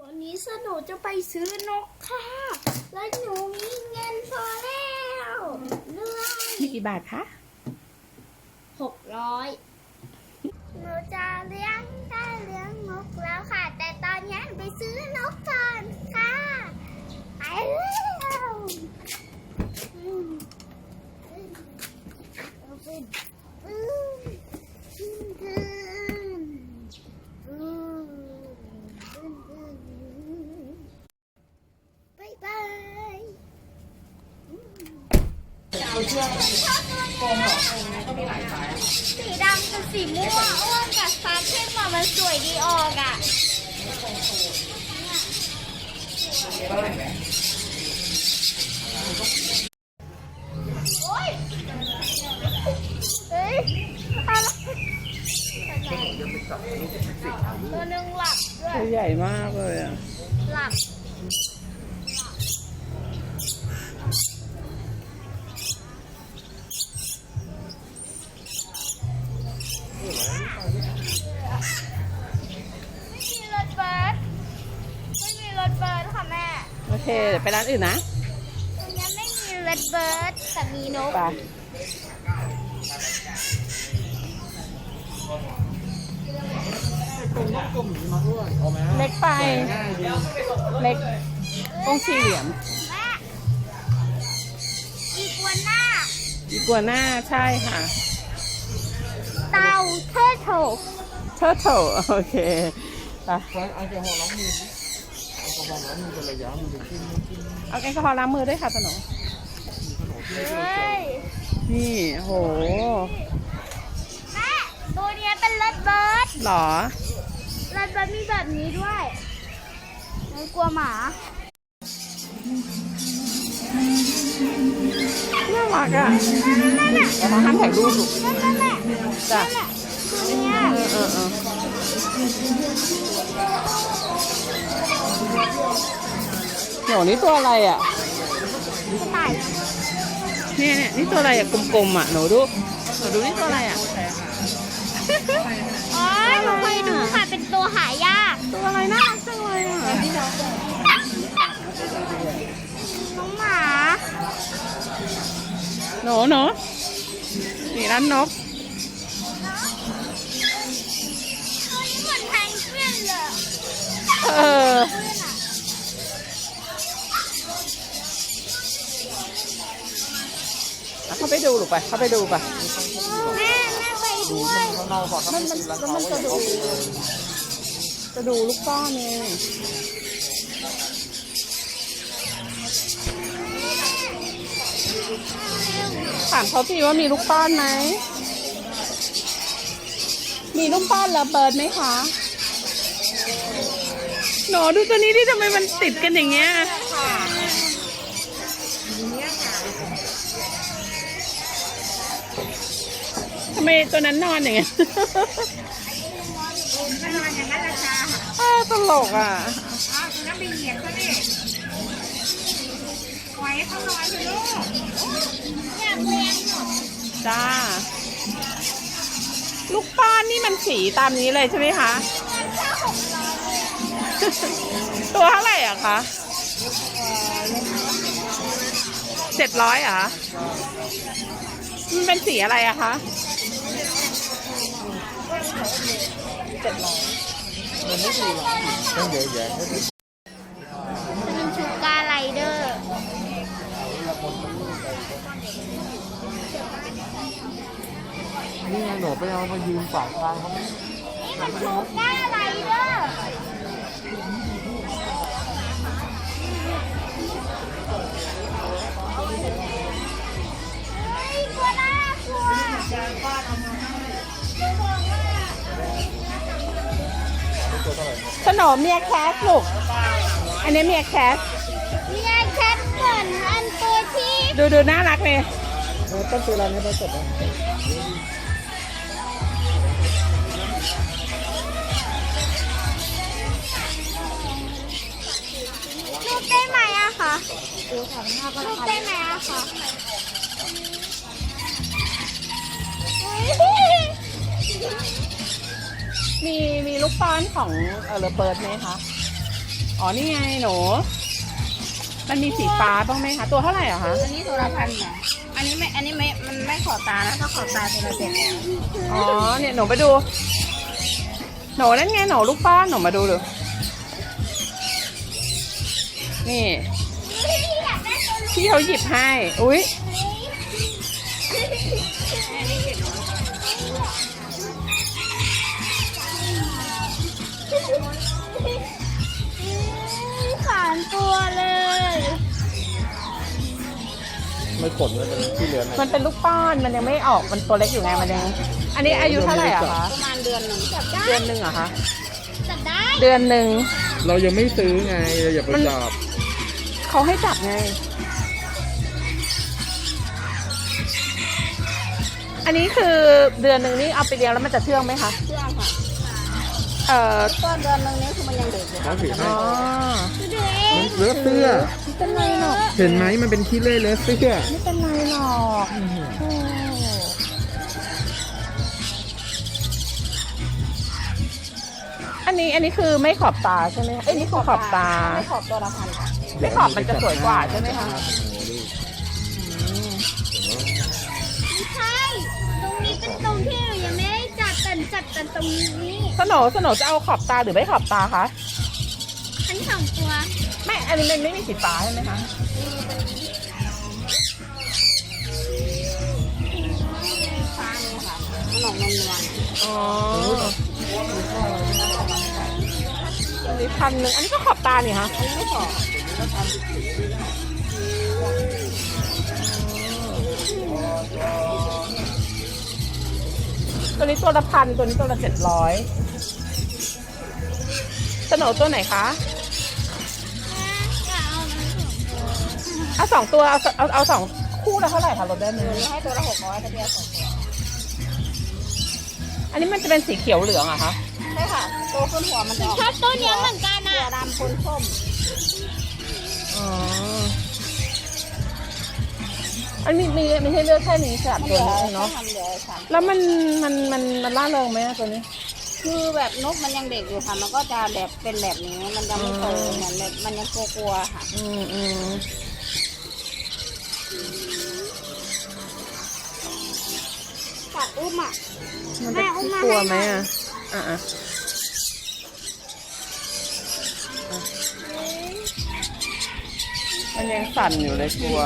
วันนี้สนุจะไปซื้อนกค่ะ และหนูมีเงินพอแล้วเรื่องมีกี่บาทคะหกร้อยหนูจะเลี้ยงได้เลี้ยงนกแล้วค่ะ แต่ตอนนี้ไปซื้อนกก่อนค่ะไปแล้วอืมเอาขึ้นอืมขึ้นขึ้นอืมขึ้นขึ้นบายบายอืม สีดำกับสีม่วงอ้วนกับฟ้าเข้มอะมันสวยดีออกอะโอ๊ยเฮ้ยอะไรตัวหนึ่งหลับด้วย ตัวใหญ่มาก เคเดี๋ยวไปร้านอื่นนะตรงนี้ไม่มีรถบัสแต่มีนก ไปเล็กไป เล็กตรงสี่เหลี่ยมแม่อีกัวน่าอีกัวหน้าใช่ค่ะ เต่าเทอร์โทเทอร์โถโอเคไปใช้แอลกอฮอล์ล้างมือดิแอลกอฮอล์ล้างมือ เป็นระยะมันจะขึ้นไม่ขึ้นเอาแอลกอฮอล์ล้างมือด้วยค่ะสนมเฮ้ยนี่โหแม่ตัวเนี้ยเป็นรถบัสหรอรถบัสมีแบบนี้ด้วยไม่กลัวหมาน่ารักอะนั่นน่ะเดี๋ยวเขาห้ามถ่ายรูปลูกนั่นแหละจ้ะนั่นแหละตัวเนี้ยเออเออ เออเดี๋ยวนี้ตัวอะไรอะกระต่ายเนี่ยเนี่ยนี่ตัวอะไรอะกลมๆอะหนูดูหนูดูนี่ตัวอะไรอะอ๋อหนูเคยดูค่ะ เป็นตัวหายาก ตัวอะไรน่ารักจังเลยอะน้องหมาหนูหนูนี่ร้านนกตัวนี้เหมือนแพนกวินเลยเออ ดูหรือไปเข้าไปดูไปแม่แม่ไปด้วยข้างนอกบอกก็ไม่ตีราคาว่าอย่างนี้เลยจะดูลูกป้อนเองถามเขาสิว่ามีลูกป้อนไหม มีลูกป้อนแล้วเบิร์ดไหมคะ หนูดูตัวนี้ที่ทำไมมันติดกันอย่างเงี้ย ทำไมตัวนั้นนอนอย่างเงี้ยนอนอย่างนั้นละจ้าเออตลกอะอ้าวตัวนั้นไปเหยียบเขาดิปล่อยให้เขานอนเถอะลูกอยากเลี้ยงหนูจ้า ลูกป้อนนี่มันสีตามนี้เลยใช่ไหมคะแค่หกร้อยตัวเท่าไหร่อะคะเจ็ดร้อยอะคะมันเป็นสีอะไรอะคะ เจ็ดร้อยมันไม่ดีหรอกต้องเยอะแยะเป็นชูการไรเดอร์นี่ไงหนูไปเอามายืนฝากทางเขาไหมนี่มันชูการไรเดอร์เฮ้ยกลัวน่ากลัว ขนมเมียแคสลูก อันนี้เมียแคสมีไอแคทเหมือนอันตัวที่ดูดูน่ารักเลย เออต้องซื้อร้านนี้ไปจบอะรูปได้ไหมอะคะรูปได้ไหมอะคะเฮ้ย มีมีลูกป้อนของเออเบิร์ดไหมคะ อ๋อ นี่ไงหนู มันมีสีฟ้าบ้างไหมคะ ตัวเท่าไหร่อะคะ อันนี้ตัวละพันค่ะอันนี้ไม่ อันนี้ไม่ มันไม่ขอบตานะถ้าขอบตาตัวละเจ็ดร้อยอ๋อ เนี่ยหนูไปดู หนูนั่นไงหนูลูกป้อนหนูมาดูดู นี่อยากได้ตัวนี้พี่เขาหยิบให้ อุ้ย ไม่ขนมันเป็นที่เหลือไหนมันเป็นลูกป้อน มันยังไม่ออก มันตัวเล็กอยู่ไง มันยัง อันนี้อายุเท่าไหร่อะคะ ประมาณเดือนหนึ่งจับได้เดือนหนึ่งเหรอะคะ จับได้เดือนหนึ่ง เรายังไม่ซื้อไงเราอย่าไปมัน จับเขาให้จับไง อันนี้คือเดือนหนึ่งนี่เอาไปเลี้ยงแล้วมันจะเชื่องไหมคะ เชื่องค่ะเอ่อ ต้นเดือนหนึ่งนี้คือมันยังเด็กอยู่เขาถือให้อ๋อดูดิมันเลอะเสื้อไม่ เป็นไรหรอก เห็นไหมมันเป็นขี้เล่เลอะเสื้อไม่เป็นไรหรอกโอ้อันนี้อันนี้คือไม่ขอบตาใช่ไหมคะเอ้ยนี่คือขอบตา ไม่ขอบตัวละพันค่ะไม่ขอบมันจะสวยกว่าใช่ไหมคะอืมไม่ใช่ ตรงนี้เป็นตรงที่เรายังไม่ได้จัดแต่จัดแต่ตรงนี้ สโหนสโหนจะเอาขอบตาหรือไม่ขอบตาคะ ทั้งสองตัวไม่ อันนี้มันไม่มีสีฟ้าใช่ไหมคะฟ้านี่ค่ะมันออกนวลอ๋ออันนี้พันหนึ่งอันนี้ก็ขอบตาเนี่ยคะอันนี้ไม่ขอบตัวนี้ตัวละพันตัวนี้ตัวละเจ็ดร้อยสโหนตัวไหนคะ เอาทั้งสองตัวเอาสองตัวเอาเอาเอาสองคู่ละเท่าไหร่คะลดได้ไหมอันนี้ให้ตัวละหกร้อยแต่เดียวสองตัวอันนี้มันจะเป็นสีเขียวเหลืองอะคะใช่ค่ะโตขึ้นหัวมันจะออกชอบตัวเนี้ยเหมือนกันหัอะ วดำปนส้มอ๋ออันนี้มีไม่ใช่เลือกแค่นี้สามมันตัเหวลือนี้เนาะ ทำเหลือสามแล้วมันมันมันมันล่าเริงไหมอะตัวนี้ คือแบบนกมันยังเด็กอยู่ค่ะ มันก็จะแบบเป็นแบบนี้ มันยังไม่โตอืม เหมือนแบบมันยังกลัวๆค่ะ อืมอืม กัดอุ้มอะ มันแม่จะเอามากลัวให้ไหมหน่อยอะอะอะมันยังสั่นอยู่เลยกลัว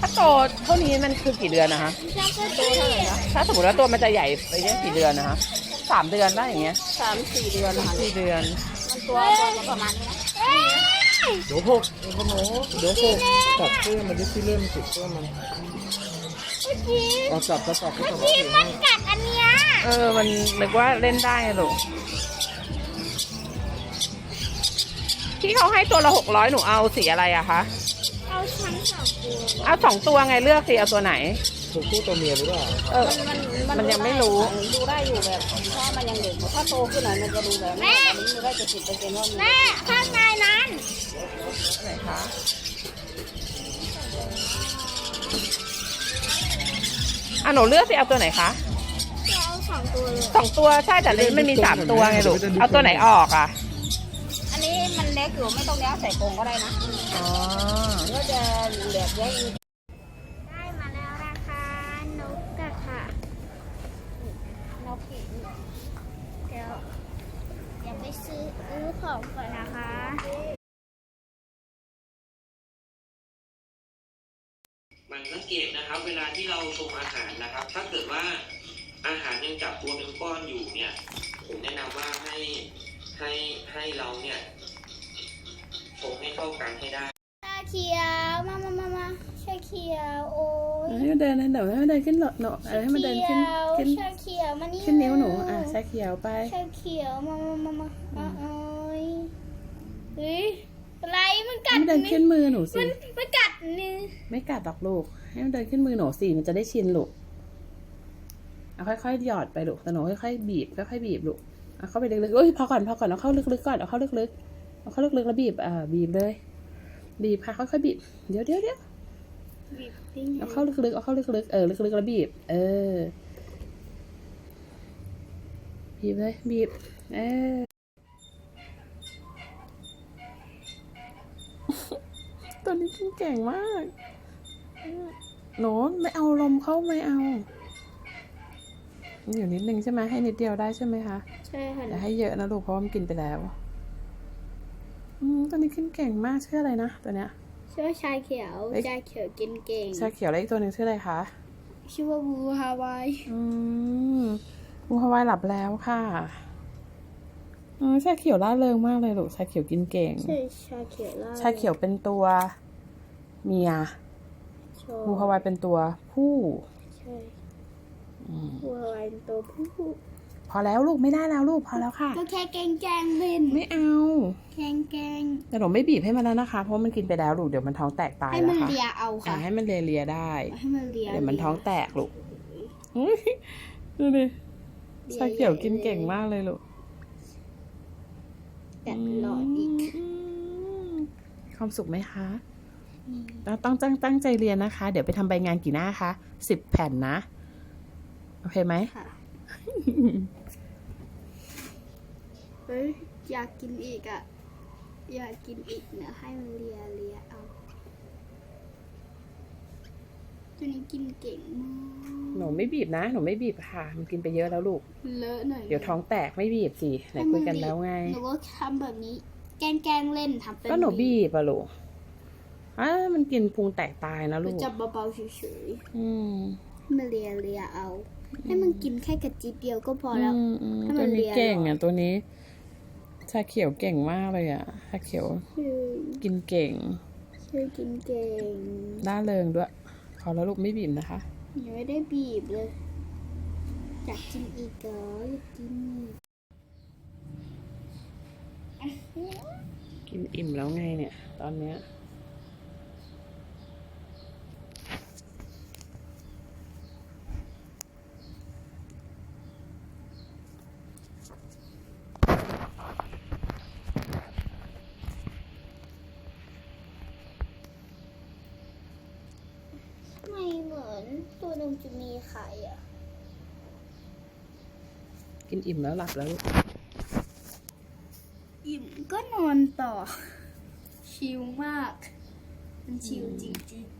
ถ้าโตเท่านี้มันคือกี่เดือนนะคะชอบตัวเท่าไหร่นะถ้าสมมติว่าตัวมันจะใหญ่ไปเนี่ยกี่เดือนนะคะสามเดือนได้อย่างเงี้ยสามสี่เดือนค่ะสี่เดือนมันตัวตัวจะประมาณนี้นะ เอ้ยเดี๋ยวหกเดี๋ยวขโมเดี๋ยวหกจับเสื้อมันได้ขี้เล่มันติดเสื้อมันเมื่อกี้เอาจับกระจับกระจับที่มันกัดอันเนี้ยเออ มันนึกว่าเล่นได้ไงลูกที่เขาให้ตัวละหกร้อยหนูเอาสีอะไรอะคะ เอาทั้งสองตัว เอาสองตัวไงเลือกสิเอาตัวไหน ถูกคู่ตัวเมียหรือเปล่าเออมันมันมันยังไม่รู้ ดูได้อยู่แบบเพราะมันยังเด็กถ้าโตขึ้นหน่อยมันจะดูแบบนี้อันนี้ดูได้เจ็ดสิบเปอร์เซ็นต์ว่ามันแม่ข้างในนั้นไหนคะอะหนูเลือกสิเอาตัวไหนคะจะเอาสองตัวเลยสองตัวใช่แต่ลิ้นมันมีสามตัวไงลูกเอาตัวไหนออกอะอันนี้มันเล็กอยู่ไม่ต้องเลี้ยงใส่กรงก็ได้นะอ๋อ ก็จะแบบเลี้ยงได้มาแล้วนะคะนกกะค่ะ นกผี เดี๋ยวเดี๋ยวไป ซื้ออื้อของก่อนนะคะมันสังเกตนะครับ เวลาที่เราชงอาหารนะครับ ถ้าเกิดว่าอาหารยังจับตัวเป็นก้อนอยู่เนี่ย ผมแนะนำว่าให้ให้ให้เราเนี่ยชงให้เข้ากันให้ได้ชาเขียวมามามามาชาเขียวโอ้ย ให้มันเดินนะเดี๋ยวให้มันเดินขึ้นหนเออให้มันเดินขึ้นขึ้นชาเขียวมานี่ขึ้นนิ้วหนูอะชาเขียวไปชาเขียวมามามามามาโอ้ยเฮ้ยอะไรมันกัให้ดมันเดินขึ้นมือหนูสิมันมันกัดนี่ไม่กัดหรอกลูกให้มันเดินขึ้นมือหนูสิมันจะได้ชินลูกเอาค่อยๆหยอดไปลูกแต่หนูค่อยๆบีบค่อยๆบีบลูกเอาเข้าไปลึกๆเอ้ยพอก่อนพอก่อนเอาเข้าลึกๆก่อนเอาเข้าลึกๆเอาเข้าลึกๆแล้วบีบอ่าบีบเลยบีบค่ะค่อยๆบีบเดี๋ยวเดี๋ยวเดี๋ยว บีบติ้งเอาเข้าลึกๆเอาเข้าลึกๆเออลึกๆแล้วบีบ เออ บีบเลยบีบ เออตัวนี้กินเก่งมากหนูไม่เอาลมเข้าไม่เอา อยู่นิดนึงใช่ไหมให้นิดเดียวได้ใช่ไหมคะใช่ค่ะอย่าให้เยอะนะลูกเพราะว่ามันกินไปแล้ว อืมตัวนี้กินเก่งมากชื่ออะไรนะตัวเนี้ย ชื่อว่าชาเขียวเอ้ยชาเขียวกินเก่งชาเขียวแล้วอีกตัวหนึ่งชื่ออะไรคะ ชื่อว่าบูฮาวายอืมบูฮาวายหลับแล้วค่ะอืมชาเขียวร่าเริงมากเลยลูกชาเขียวกินเก่งใช่ชาเขียวล่าชาเขียวเป็นตัว เมียชอบบูฮาวายเป็นตัวผู้ ใช่อืมบูฮาวายเป็นตัวผู้ พอแล้วลูกไม่ได้แล้วลูกพอแล้วค่ะ ก็แค่แกงแกงเล่นไม่เอา แกงแกงแต่หนูไม่บีบให้มันแล้วนะคะ เพราะมันกินไปแล้วลูกเดี๋ยวมันท้องแตกตายให้แล้มัวนค่ะเลียเอาอ่าค่ะ ให้มันเลียๆได้ ให้มันเลียเดี๋ยวมันท้องแตกลูกอุ๊ยดูดิชาเขียวกินเก่งมากเลยลูกแต่หลอดอีกมความสุขไหมคะแล้วต้องตั้งตั้งใจเรียนนะคะ เดี๋ยวไปทำใบงานกี่หน้าคะสิบแผ่นนะ โอเคไหม ค่ะ เฮ้ยอยากกินอีกอะ อยากกินอีกเนี่ยให้มันเลียเลียเอาตัวนี้กินเก่งมากหนูไม่บีบนะ หนูไม่บีบค่ะ มันกินไปเยอะแล้วลูก เลอะหน่อยเดี๋ยวท้องแตกไม่บีบสิไหนคุยกันแล้วไง หนูก็ทำแบบนี้ แกล้งแกล้งเล่นทำเป็นก็หนูบีบอะลูกอ่ามันกินพุงแตกตายนะหนูลูก จับเบาๆเฉยอืมๆให้มันเลียเลียเอา ให้มันกินแค่กระจิบเดียวก็พอแล้ว อืมอืมให้มัตัวนเลีนี้ยเก่งหน่ออะยตัวนี้ ชาเขียวเก่งมากเลยอะชาเขียวคือกินเก่งช่วยกินเก่งล่าเริงด้วยพอแล้วลูกไม่บีบนะคะ ยังไม่ได้บีบเลยอยากกินอีกเหรออยากกินอีก กินอิ่มแล้วไงเนี่ย ตอนเนี้ย ไม่เหมือนตัวหนึ่งจะมีไข่อะ กินอิ่มแล้วหลับแล้วลูกอิ่มก็นอนต่อ ชิลมาก มันชิลจริงๆ